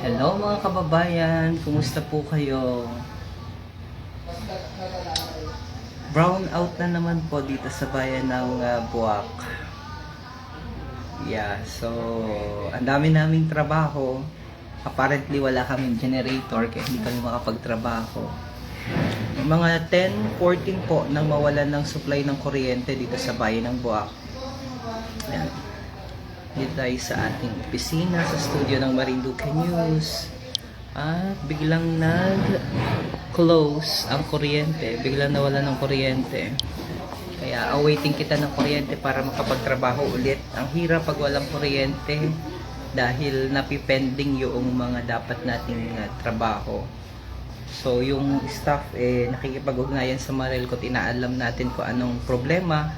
Hello mga kababayan, kumusta po kayo? Brown out na naman po dito sa bayan ng uh, Buwak. Yeah, so ang dami naming trabaho. Apparently wala kaming generator kaya hindi kami makapagtrabaho. Mga 10-14 po nang mawalan ng supply ng kuryente dito sa bayan ng Buwak. Ayan. Dito tayo sa ating opisina sa studio ng Marinduque News. At biglang nag-close ang kuryente. Biglang nawala ng kuryente. Kaya awaiting kita ng kuryente para makapagtrabaho ulit. Ang hirap pag walang kuryente dahil napipending yung mga dapat nating uh, trabaho. So yung staff eh nakikipag-ugnayan sa Marelco at inaalam natin kung anong problema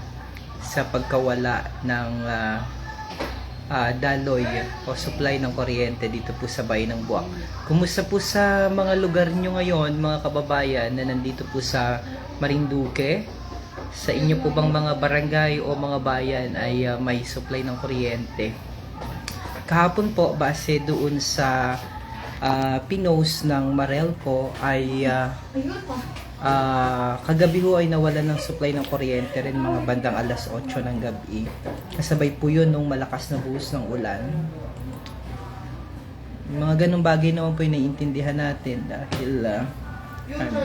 sa pagkawala ng ah, ah, daloy o supply ng kuryente dito po sa bayan ng Buwak. Kumusta po sa mga lugar nyo ngayon, mga kababayan na nandito po sa Marinduque? Sa inyo po bang mga barangay o mga bayan ay ah, may supply ng kuryente? Kahapon po, base doon sa ah, pinost ng Marelco ay ah, Ah, kagabi ho ay nawalan ng supply ng kuryente rin mga bandang alas 8 ng gabi. Kasabay po yun nung malakas na buhos ng ulan. Mga ganong bagay naman po yung naiintindihan natin dahil ah, ano,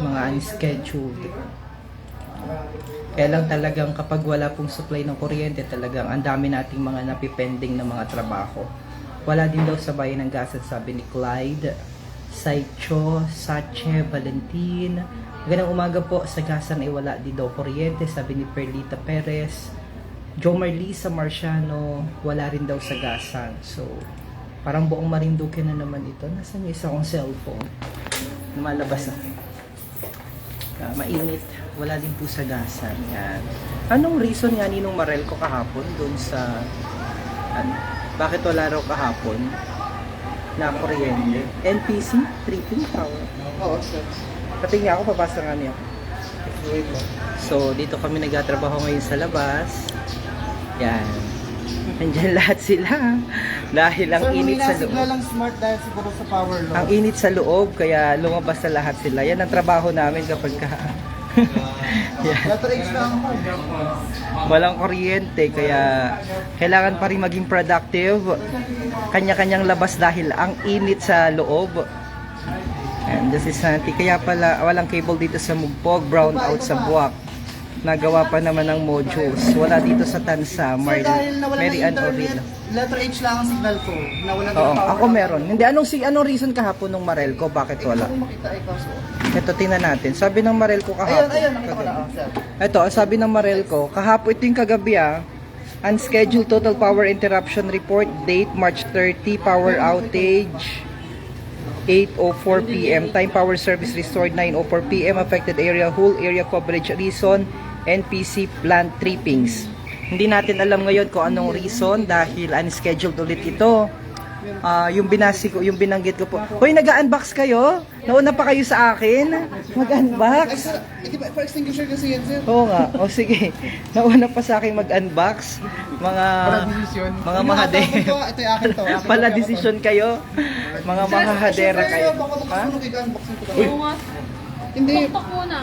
mga unscheduled. Kaya lang talagang kapag wala pong supply ng kuryente, talagang ang dami nating mga napipending na mga trabaho. Wala din daw sa bayan ng Gasan, sabi ni Clyde. Saicho, Sache, Valentin. Magandang umaga po sa Gasan ay wala din daw kuryente, sabi ni Perlita Perez. Joe Marlisa Marciano, wala rin daw sa Gasan. So, parang buong Marinduque na naman ito. Nasaan yung isa kong cellphone? Lumalabas na. Ah, mainit. Wala din po sa Gasan. Yan. Anong reason nga ninong Marel ko kahapon doon sa... Ano, bakit wala raw kahapon? Na kuryente. NPC, tripping power. Oo, sir. Pati nga ako, papasa nga niya. So, dito kami nagtatrabaho ngayon sa labas. Yan. Nandyan lahat sila. Dahil ang Sir, init sa loob. lang smart dahil siguro sa power low. Ang init sa loob, kaya lumabas na lahat sila. Yan ang trabaho namin kapag ka... Yan. Letter H lang ako. Walang kuryente, kaya kailangan pa rin maging productive. Kanya-kanyang labas dahil ang init sa loob. And this is Santi. Kaya pala walang cable dito sa Mugpog, brown out sa Buwak. Nagawa pa naman ng modules. Wala dito sa Tansa, Mar dahil nawala Mary Ann Orilla. letter H lang ang signal ko. Nawala Oo, power. ako meron. Hindi, anong, si, anong reason kahapon ng Marelco? Bakit wala? Hindi ko makita eh, kaso. Ito, tingnan natin. Sabi ng Marelco Ayun, kahapon. ayun, nakita ko na. ah, sir. Ito, sabi ng Marelco, kahapon ito yung kagabi ah. Unscheduled total power interruption report date March 30 power outage 8:04 PM time power service restored 9:04 PM affected area whole area coverage reason NPC plant trippings. Hindi natin alam ngayon kung anong reason dahil unscheduled ulit ito. Ah, yung binasi ko, yung binanggit ko po. Hoy, nag-unbox kayo? Nauna pa kayo sa akin? Mag-unbox? eh, for extinguisher kasi yan, sir. Oo nga. O sige. Nauna pa sa akin mag-unbox. Mga mga mahade. Ito, yung akin to. Pala desisyon kayo. Mga mahahadera Siyempre, kayo. Ha? Uy. Hindi. Tuktok muna.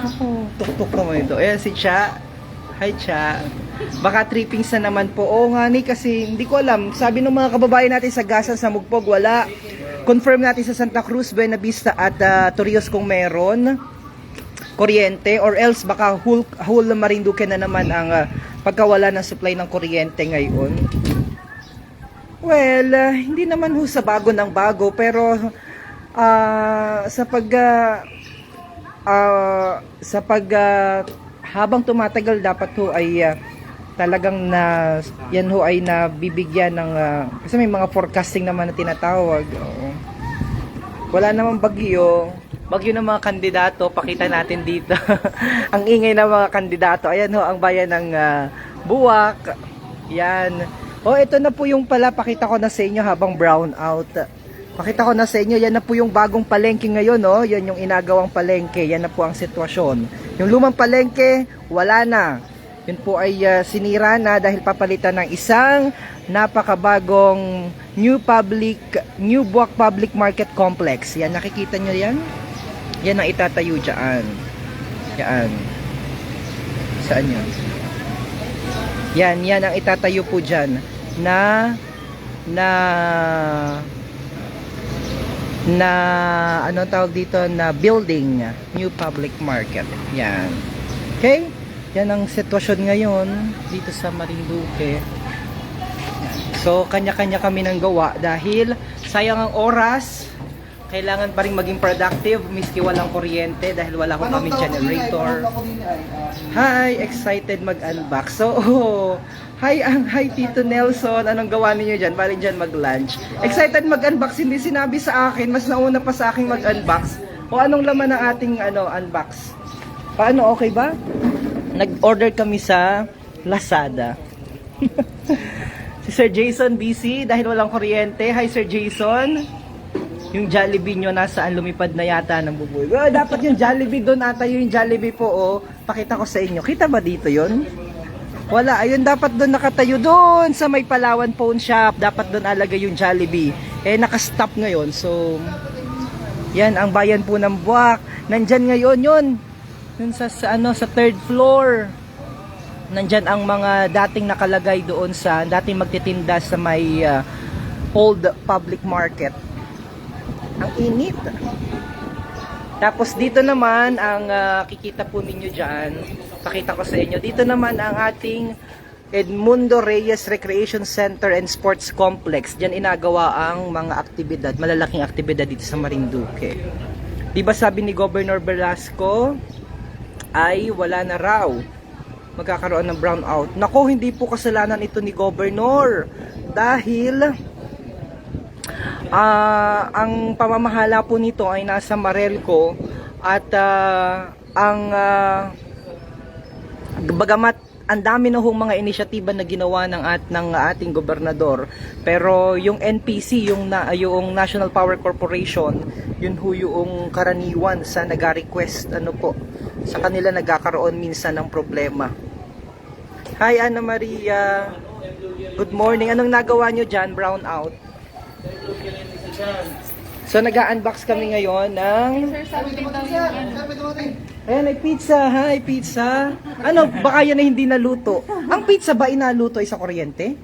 Tuktok naman ito. Ayan si Cha. Hi Cha. Baka trippings na naman po. Oo nga ni kasi hindi ko alam. Sabi ng mga kababayan natin sa Gasan sa Mugpog wala. Confirm natin sa Santa Cruz, Buena Vista at uh, Torrijos kung meron kuryente or else baka whole, whole Marinduque na naman ang ah, pagkawala ng supply ng kuryente ngayon. Well, ah, hindi naman ho sa bago ng bago pero ah, sa pag ah, ah, sa pag ah, habang tumatagal dapat ho ay ah, talagang na yan ho ay nabibigyan ng ah, kasi may mga forecasting naman na tinatawag. Oo. Wala namang bagyo. Bagyo ng mga kandidato, pakita natin dito. ang ingay ng mga kandidato. Ayan ho, ang bayan ng ah, Buwak. Yan. Oh, ito na po yung pala, pakita ko na sa inyo habang brown out. Pakita ko na sa inyo, yan na po yung bagong palengke ngayon, no? Yan yung inagawang palengke, yan na po ang sitwasyon. Yung lumang palengke, wala na. Yun po ay ah, sinira na dahil papalitan ng isang napakabagong new public, new Buwak Public Market Complex. Yan, nakikita nyo yan? Yan ang itatayo dyan. Yan. Saan yun? Yan, yan ang itatayo po dyan na na na ano tawag dito na building new public market. Yan. Okay? Yan ang sitwasyon ngayon dito sa Marinduque. So kanya-kanya kami ng gawa dahil sayang ang oras. Kailangan pa rin maging productive miski walang kuryente dahil wala ko kami generator. Hi, excited mag-unbox. So, oh, hi, ang hi Tito Nelson. Anong gawa ninyo dyan? Bali dyan mag-lunch. Excited mag-unbox. Hindi sinabi sa akin. Mas nauna pa sa akin mag-unbox. O anong laman ng ating ano, unbox? Paano, okay ba? Nag-order kami sa Lazada. si Sir Jason BC dahil walang kuryente. Hi, Sir Jason. Yung Jollibee nyo nasaan lumipad na yata ng bubuy. Well, dapat yung Jollibee doon ata yung Jollibee po oh. Pakita ko sa inyo. Kita ba dito yon? Wala. Ayun dapat doon nakatayo doon sa may Palawan Phone Shop. Dapat doon alagay yung Jollibee. Eh naka-stop ngayon. So yan ang bayan po ng Buwak. Nandyan ngayon yun. Yun sa, sa ano sa third floor. Nandyan ang mga dating nakalagay doon sa dating magtitinda sa may ah, old public market. Ang init. Tapos dito naman, ang ah, kikita po ninyo dyan, pakita ko sa inyo, dito naman ang ating Edmundo Reyes Recreation Center and Sports Complex. Diyan inagawa ang mga aktibidad, malalaking aktibidad dito sa Marinduque. Di ba sabi ni Governor Velasco, ay wala na raw magkakaroon ng brownout. Nako, hindi po kasalanan ito ni Governor dahil Ah, ang pamamahala po nito ay nasa Marelco at ah, ang ah, bagamat ang dami na hong mga inisyatiba na ginawa ng at ng ating gobernador pero yung NPC yung na yung National Power Corporation yun ho yung karaniwan sa nag-request ano po sa kanila nagkakaroon minsan ng problema. Hi Ana Maria. Good morning. Anong nagawa nyo dyan brown out? So nag-unbox kami ngayon ng Ayan, may pizza. Hi, pizza. Ano, baka yan ay hindi naluto. Ang pizza ba inaluto ay sa kuryente?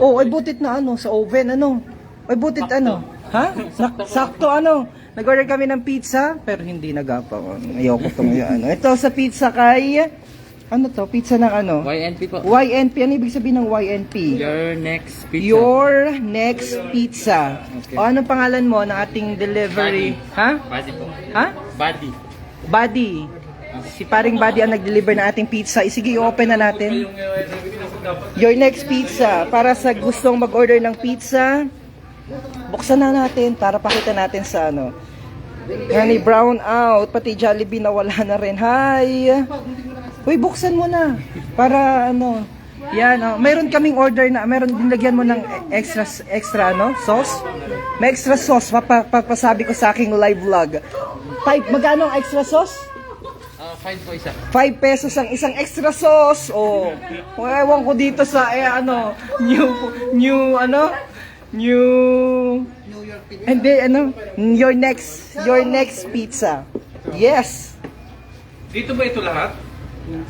Oo, ay butit na ano, sa oven, ano? Ay butit ano? Ha? Sak- sakto ano? Nag-order kami ng pizza, pero hindi nagapa. Ayoko itong ano. Ito sa pizza kay... Ano to? Pizza ng ano? YNP po. YNP. Ano ibig sabihin ng YNP? Your next pizza. Your next pizza. Okay. O anong pangalan mo ng ating delivery? Ha? Buddy po. Ha? Buddy. Buddy. Si paring Buddy ang nag-deliver ng ating pizza. Eh, Sige, i-open na natin. Your next pizza. Para sa gustong mag-order ng pizza, buksan na natin para pakita natin sa ano. Honey brown out, pati Jollibee nawala na rin. Hi! Uy, buksan mo na. Para ano, yan, oh. Meron kaming order na, meron dinlagyan mo ng extra, extra, ano, sauce. May extra sauce, papa, papasabi ko sa aking live vlog. Five, magkano ang extra sauce? Fine po isa. 5 pesos ang isang extra sauce. Oh. Ewan ko dito sa eh, ano, new new ano? New New York Pizza. Hindi ano, your next your next pizza. Yes. Dito ba ito lahat?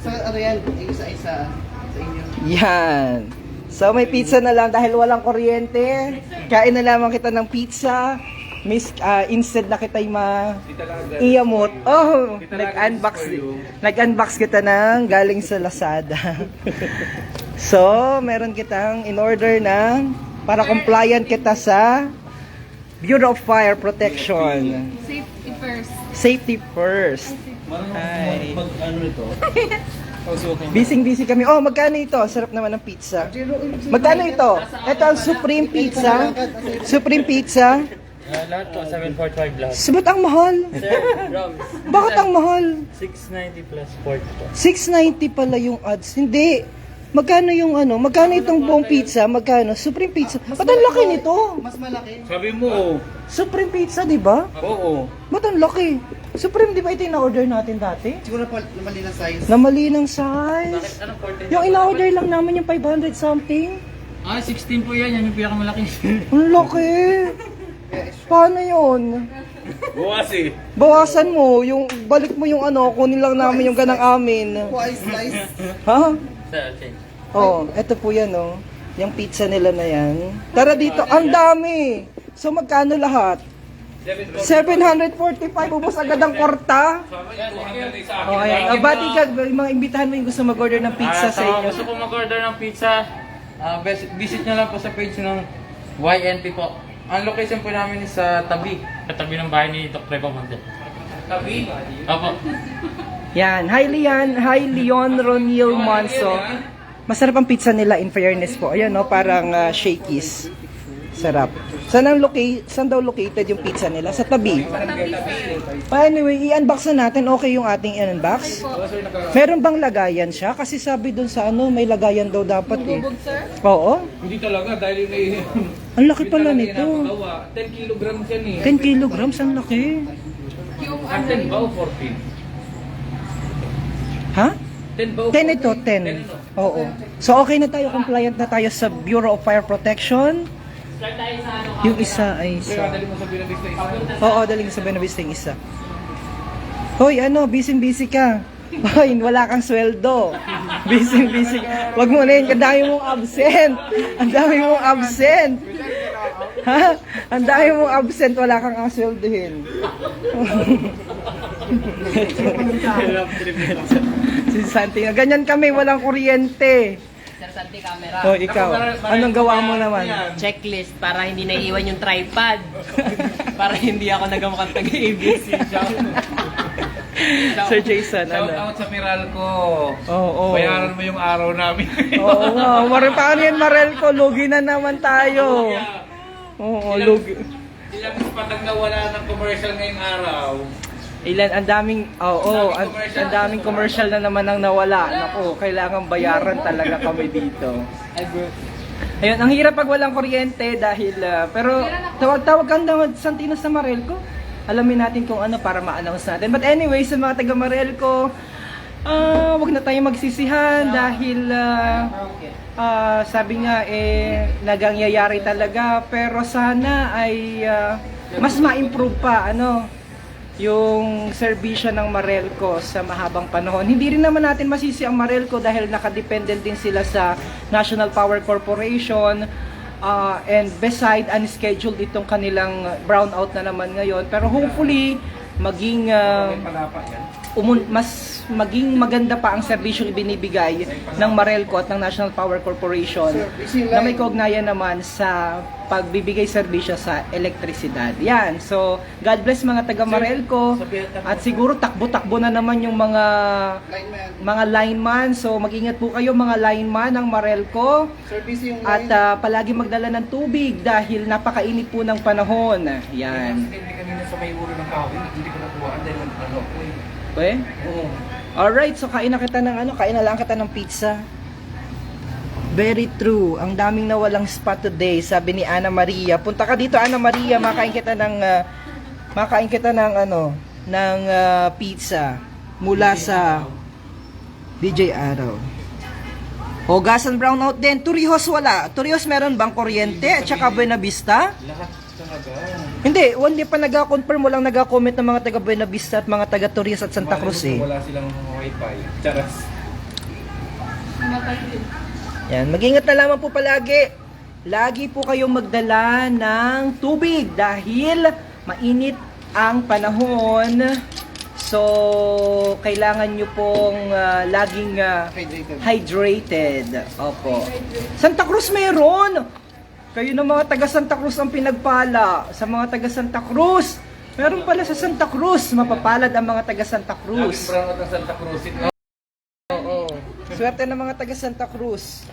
Sa ano yan, isa-isa sa inyo. Yan. So may pizza na lang dahil walang kuryente. Kain na lamang kita ng pizza. Miss, ah, instead na kita'y ma iyamot. Oh, nag-unbox nag-unbox kita ng galing sa Lazada. so, meron kitang in order ng para compliant kita sa Bureau of Fire Protection. Safety first. Safety first. Hi. Mag ano ito? Busy-busy kami. Oh, magkano ito? Sarap naman ng pizza. Magkano ito? Ito ang Supreme Pizza. Supreme Pizza. Uh, lahat po, 745 lahat. Sabat ang mahal. Sir, Roms. Bakit ang mahal? 690 plus 40 po. 690 pala yung ads. Hindi. Magkano yung ano? Magkano itong buong pizza? Magkano? Supreme pizza. Ba't ang laki nito? Mas malaki. Sabi mo, Supreme pizza, di ba? oo. Ba't ang laki? Supreme, di ba ito yung na-order natin dati? Siguro pa mali na size. Na mali ng size. Anong 14? Yung in-order lang namin yung 500 something. Ah, 16 po yan. Yan yung pinakamalaki. Ang laki. Paano yun? Bukas eh. Bawasan mo, yung balik mo yung ano, kunin lang namin yung ganang amin. Twice slice. Ha? Oh, eto po yan oh. Yung pizza nila na yan. Tara dito, ang dami. So magkano lahat? 745 ubos agad ang kwarta. Okay, uh, bati ka, yung mga imbitahan mo yung gusto mag-order ng pizza Ah, sa inyo. Gusto ko mag-order ng pizza. ah, bes- visit nyo lang po sa page ng YNP po. Ang location po namin is sa tabi. Katabi ng bahay ni Dr. Pamonte. Tabi? Opo. Yan, hi Leon, hi Leon Ronil Manso. Masarap ang pizza nila in fairness po. Ayan no, parang uh, shakies. Sarap. Saan, ang loca- saan daw located yung pizza nila? Sa tabi. Pa anyway, i-unbox na natin. Okay yung ating i-unbox. Meron bang lagayan siya? Kasi sabi dun sa ano, may lagayan daw dapat eh. Oo. Hindi talaga dahil yung Ang laki pala nito. 10 kilograms yan eh. 10 kilograms, ang laki. Ang 10 ba o 14? Ha? 10 ba o 10 ito, 10. Oo. So okay na tayo, compliant na tayo sa Bureau of Fire Protection. Yung isa ay sa... Oo, daling sa Benavista yung isa. Hoy, ano, busy-busy ka. Hoy, wala kang sweldo. Busy-busy. Wag mo na yun, ang dami mong absent. Ang dami mong absent. Ha? Ang dami mong absent, wala kang asweldohin. si Santi, ganyan kami, walang kuryente. Sir Santi, camera. Oh, ikaw, anong gawa mo naman? Checklist para hindi naiiwan yung tripod. para hindi ako nagamukhang taga-ABC. Sir Jason, Shout ano? out sa Meralco. Oo, oo. Bayaran mo yung araw namin. Oo nga, Mar- paano yan Marel ko? Lugi na naman tayo. Oo, lugi. Ilang patag na wala ng commercial ngayong araw. Ilan, ang daming, oo, ang, ang daming commercial na naman ang nawala. Naku, kailangan bayaran talaga kami dito. Ayun, ang hirap pag walang kuryente dahil, ah, pero tawag-tawag kang daw Santino sa Marelco. Alamin natin kung ano para ma-announce natin. But anyway, sa mga taga Marelco, ah, wag na tayo magsisihan dahil ah, ah, sabi nga eh nagangyayari talaga pero sana ay ah, mas ma-improve pa ano yung serbisyo ng Marelco sa mahabang panahon. Hindi rin naman natin masisi ang Marelco dahil nakadependent din sila sa National Power Corporation uh, and beside unscheduled itong kanilang brownout na naman ngayon. Pero hopefully maging uh, umun- mas maging maganda pa ang serbisyong ibinibigay ng Marelco at ng National Power Corporation na may kaugnayan naman sa pagbibigay serbisyo sa elektrisidad. Yan. So, God bless mga taga Marelco at siguro takbo-takbo na naman yung mga mga lineman. So, mag-ingat po kayo mga lineman ng Marelco at ah, palagi magdala ng tubig dahil napakainit po ng panahon. Yan. Hindi kanina sa may ulo ng kahoy, hindi ko nakuha dahil ano eh. Okay? Alright, so kain na kita ng ano, kain na lang kita ng pizza. Very true. Ang daming nawalang spot today, sabi ni Ana Maria. Punta ka dito, Ana Maria, makain kita ng ah, makain kita ng ano, ng ah, pizza mula sa DJ Araw. Hogasan brownout din. Turihos wala. Turihos meron bang kuryente at saka Buena Vista? Lahat talaga. Hindi, hindi pa nag-confirm, walang nag-comment ng mga taga Buena Vista at mga taga Torres at Santa Cruz eh. Wala silang wifi. Charas. Yan, mag-ingat na lamang po palagi. Lagi po kayong magdala ng tubig dahil mainit ang panahon. So, kailangan nyo pong ah, laging ah, Hydrated. hydrated. Opo. Santa Cruz meron! Kayo ng mga taga Santa Cruz ang pinagpala. Sa mga taga Santa Cruz, meron pala sa Santa Cruz. Mapapalad ang mga taga Santa Laging Cruz. brown out ng Santa Cruz. Oo. Swerte ng mga taga Santa Cruz.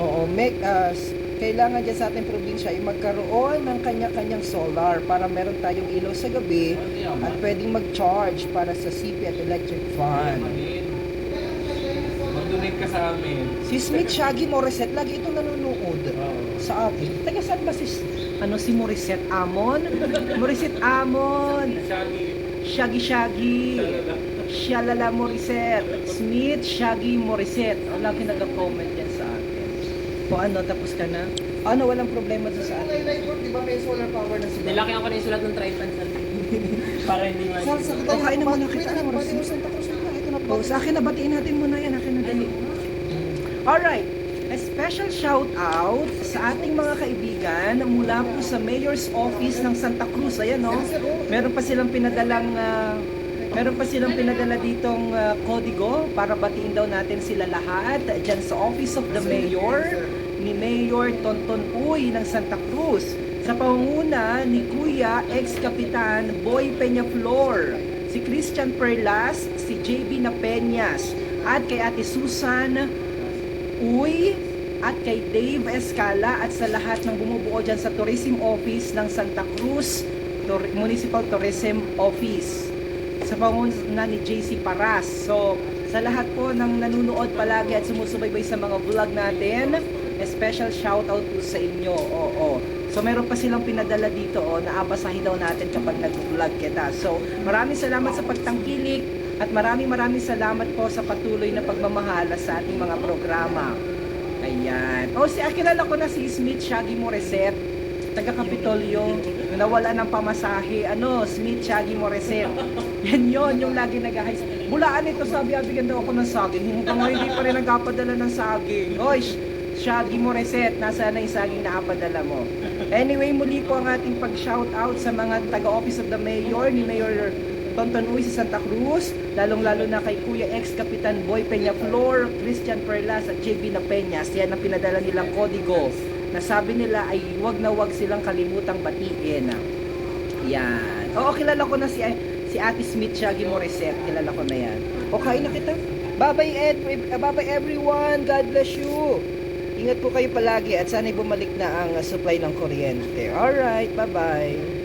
Oo, make us kailangan dyan sa ating probinsya ay magkaroon ng kanya-kanyang solar para meron tayong ilaw sa gabi at pwedeng mag-charge para sa CP at electric fan. Mag-donate ka sa amin. Si Smith Shaggy Morissette, lagi itong nanonood sa atin. Taga saan ba si, ano, si Morissette Amon? Morissette Amon! Shaggy Shaggy! Shalala Morissette! Smith Shaggy Morissette. Ang lagi nag-comment yan sa atin. O ano, tapos ka na? Ano, walang problema doon sa atin. Light work, di ba may solar power na sila? Nilaki ako na yung sulat ng tripod sa Para hindi man. Sa O, kain na muna kita. Wait, Ano, pwede mo Santa Cruz na. Ito na po. O, sa akin na, batiin natin muna yan. Akin na dali. Alright. A special shout out sa ating mga kaibigan mula po sa Mayor's Office ng Santa Cruz. Ayan no. Meron pa silang pinadalang ah, meron pa silang pinadala ditong ah, kodigo para batiin daw natin sila lahat diyan sa Office of the Mayor ni Mayor Tonton Uy ng Santa Cruz sa pangunguna ni Kuya ex-kapitan Boy Peñaflor, si Christian Perlas, si JB Napeñas, at kay Ate Susan Uy at kay Dave Escala at sa lahat ng bumubuo dyan sa Tourism Office ng Santa Cruz Tor- Municipal Tourism Office sa pangunguna ni JC Paras. So, sa lahat po ng nanonood palagi at sumusubaybay sa mga vlog natin, a special shout out po sa inyo. Oo. So, meron pa silang pinadala dito, oh, naabasahin daw natin kapag nag-vlog kita. So, maraming salamat sa pagtangkilik at maraming maraming salamat po sa patuloy na pagmamahala sa ating mga programa. Ayan. O, si akilala ko na si Smith Shaggy Morissette, taga Kapitolyo, nawala ng pamasahe. Ano, Smith Shaggy Morissette. Yan yon yung lagi nag-ahis. Bulaan ito, sabi, abigyan daw ako ng saging. Hanggang ngayon, hindi pa rin nagpapadala ng saging. Oy, Sh- Shaggy Morissette, nasa na yung saging na apadala mo? Anyway, muli po ang ating pag-shout out sa mga taga-office of the mayor, ni Mayor Tonton Uy sa Santa Cruz, lalong-lalo na kay Kuya ex-Kapitan Boy Peñaflor, Christian Perlas at JB Napeñas. Yan ang pinadala nilang kodigo na sabi nila ay wag na wag silang kalimutang batiin. Yan. Oo, kilala ko na si si Ate Smith Shaggy Morissette. Kilala ko na yan. O, kain na kita. Bye-bye, Ed. Bye-bye, everyone. God bless you. Ingat po kayo palagi at sana'y bumalik na ang supply ng kuryente. Alright, bye-bye.